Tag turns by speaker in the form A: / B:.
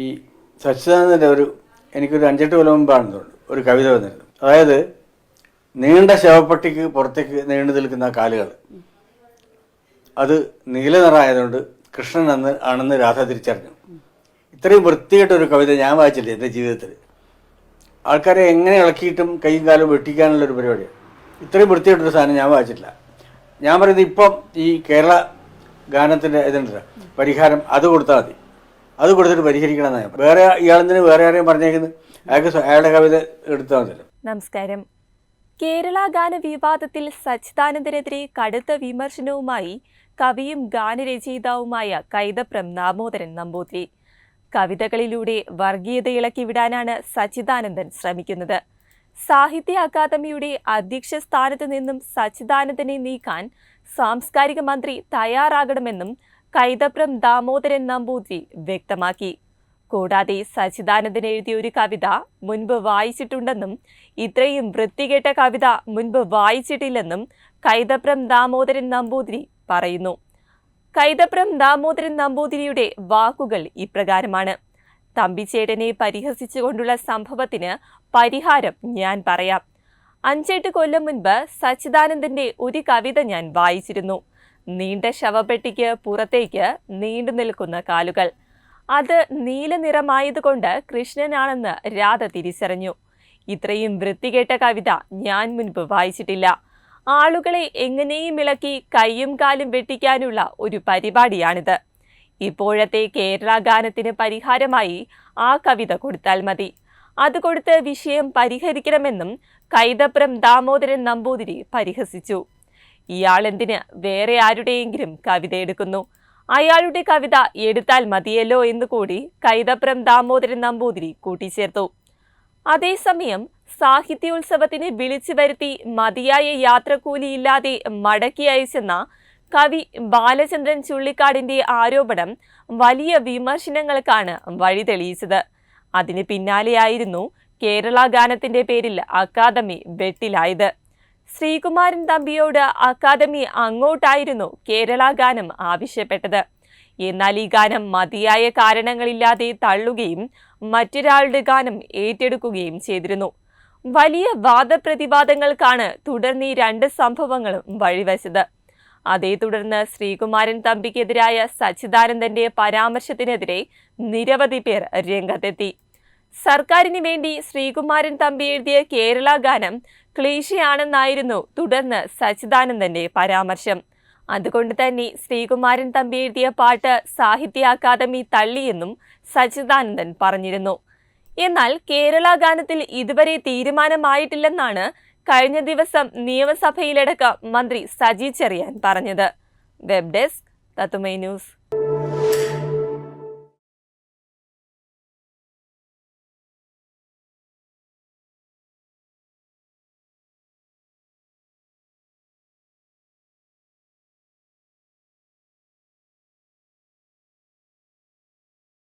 A: ഈ സച്ചിദാനന്ദന്റെ ഒരു എനിക്കൊരു അഞ്ചെട്ട് കൊല്ലം മുമ്പാണ് തോന്നുന്നു ഒരു കവിത വന്നിരുന്നു. അതായത് നീണ്ട ശവപ്പെട്ടിക്ക് പുറത്തേക്ക് നീണ്ടു നിൽക്കുന്ന കാലുകൾ. അത് നീല നിറമായതുകൊണ്ട് കൃഷ്ണൻ അന്ന് ആണെന്ന് രാധ തിരിച്ചറിഞ്ഞു. ഇത്രയും വൃത്തിയായിട്ട് ഒരു കവിത ഞാൻ വായിച്ചില്ല എന്റെ ജീവിതത്തിൽ. ആൾക്കാരെ എങ്ങനെ ഇളക്കിയിട്ടും കൈയും കാലും വെട്ടിക്കാനുള്ള ഒരു പരിപാടിയാണ് ഇത്രയും വൃത്തികെട്ടൊരു സാധനം ഞാൻ വായിച്ചിട്ടില്ല. ഞാൻ പറയുന്നത് ഇപ്പം ഈ കേരള ഗാനത്തിന്റെ ഇതുണ്ട് പരിഹാരം അത് കൊടുത്താൽ മതി. അത് കൊടുത്തിട്ട് പരിഹരിക്കണം വേറെ ഇയാളെന്തിന് വേറെ ആരെയും പറഞ്ഞേക്കുന്നത്? അയാൾക്ക് അയാളുടെ കവിത എടുത്താൽ
B: നമസ്കാരം. കേരള ഗാന വിവാദത്തിൽ സച്ചിദാനന്ദനെതിരെ കടുത്ത വിമർശനവുമായി കവിയും ഗാനരചയിതാവുമായ കൈതപ്രം നാമോദരൻ നമ്പൂതിരി. കവിതകളിലൂടെ വർഗീയത ഇളക്കി വിടാനാണ് സച്ചിദാനന്ദൻ ശ്രമിക്കുന്നത്. സാഹിത്യ അക്കാദമിയുടെ അധ്യക്ഷ സ്ഥാനത്ത് നിന്നും സച്ചിദാനന്ദനെ നീക്കാൻ സാംസ്കാരിക മന്ത്രി തയ്യാറാകണമെന്നും കൈതപ്രം ദാമോദരൻ നമ്പൂതിരി വ്യക്തമാക്കി. കൂടാതെ സച്ചിദാനന്ദൻ എഴുതിയ ഒരു കവിത മുൻപ് വായിച്ചിട്ടുണ്ടെന്നും ഇത്രയും വൃത്തികെട്ട കവിത മുൻപ് വായിച്ചിട്ടില്ലെന്നും കൈതപ്രം ദാമോദരൻ നമ്പൂതിരി പറയുന്നു. കൈതപ്രം ദാമോദരൻ നമ്പൂതിരിയുടെ വാക്കുകൾ ഇപ്രകാരമാണ്. തമ്പിച്ചേട്ടനെ പരിഹസിച്ചുകൊണ്ടുള്ള സംഭവത്തിന് പരിഹാരം ഞാൻ പറയാം. അഞ്ചെട്ട് കൊല്ലം മുൻപ് സച്ചിദാനന്ദന്റെ ഒരു കവിത ഞാൻ വായിച്ചിരുന്നു. നീണ്ട ശവപ്പെട്ടിക്ക് പുറത്തേക്ക് നീണ്ടു നിൽക്കുന്ന കാലുകൾ. അത് നീല നിറമായതുകൊണ്ട് കൃഷ്ണനാണെന്ന് രാധ തിരിച്ചറിഞ്ഞു. ഇത്രയും വൃത്തികെട്ട കവിത ഞാൻ മുൻപ് വായിച്ചിട്ടില്ല. ആളുകളെ എങ്ങനെയും ഇളക്കി കൈയും കാലും വെട്ടിക്കാനുള്ള ഒരു പരിപാടിയാണിത്. ഇപ്പോഴത്തെ കേരള ഗാനത്തിന് പരിഹാരമായി ആ കവിത കൊടുത്താൽ മതി. അത് കൊടുത്ത് വിഷയം പരിഹരിക്കണമെന്നും കൈതപ്രം ദാമോദരൻ നമ്പൂതിരി പരിഹസിച്ചു. ഇയാളെന്തിന് വേറെ ആരുടെയെങ്കിലും കവിത എടുക്കുന്നു? അയാളുടെ കവിത എടുത്താൽ മതിയല്ലോ എന്ന് കൂടി കൈതപ്രം ദാമോദരൻ നമ്പൂതിരി കൂട്ടിച്ചേർത്തു. അതേസമയം സാഹിത്യോത്സവത്തിന് വിളിച്ചു വരുത്തി മതിയായ യാത്രക്കൂലിയില്ലാതെ മടക്കി അയച്ചെന്ന കവി ബാലചന്ദ്രൻ ചുള്ളിക്കാടിന്റെ ആരോപണം വലിയ വിമർശനങ്ങൾക്കാണ് വഴി തെളിയിച്ചത് അതിന് പിന്നാലെയായിരുന്നു കേരള ഗാനത്തിന്റെ പേരിൽ അക്കാദമി വെട്ടിലായത്. ശ്രീകുമാരൻ തമ്പിയോട് അക്കാദമി അങ്ങോട്ടായിരുന്നു കേരള ഗാനം ആവശ്യപ്പെട്ടത്. എന്നാൽ ഈ ഗാനം മതിയായ കാരണങ്ങളില്ലാതെ തള്ളുകയും മറ്റൊരാളുടെ ഗാനം ഏറ്റെടുക്കുകയും ചെയ്തിരുന്നു. വലിയ വാദപ്രതിവാദങ്ങൾക്കാണ് തുടർന്ന് ഈ രണ്ട് സംഭവങ്ങളും വഴിവെച്ചത്. അതേ തുടർന്ന് ശ്രീകുമാരൻ തമ്പിക്കെതിരായ സച്ചിദാനന്ദന്റെ പരാമർശത്തിനെതിരെ നിരവധി പേർ രംഗത്തെത്തി. സർക്കാരിന് വേണ്ടി ശ്രീകുമാരൻ തമ്പി എഴുതിയ കേരള ഗാനം ക്ലീശയാണെന്നായിരുന്നു തുടർന്ന് സച്ചിദാനന്ദന്റെ പരാമർശം. അതുകൊണ്ട് തന്നെ ശ്രീകുമാരൻ തമ്പി എഴുതിയ പാട്ട് സാഹിത്യ അക്കാദമി തള്ളിയെന്നും സച്ചിദാനന്ദൻ പറഞ്ഞിരുന്നു. എന്നാൽ കേരള ഗാനത്തിൽ ഇതുവരെ തീരുമാനമായിട്ടില്ലെന്നാണ് കഴിഞ്ഞ ദിവസം നിയമസഭയിലടക്കം മന്ത്രി സജി ചെറിയാൻ പറഞ്ഞത്. വെബ് ഡെസ്ക് തത്തുമൈ ന്യൂസ്.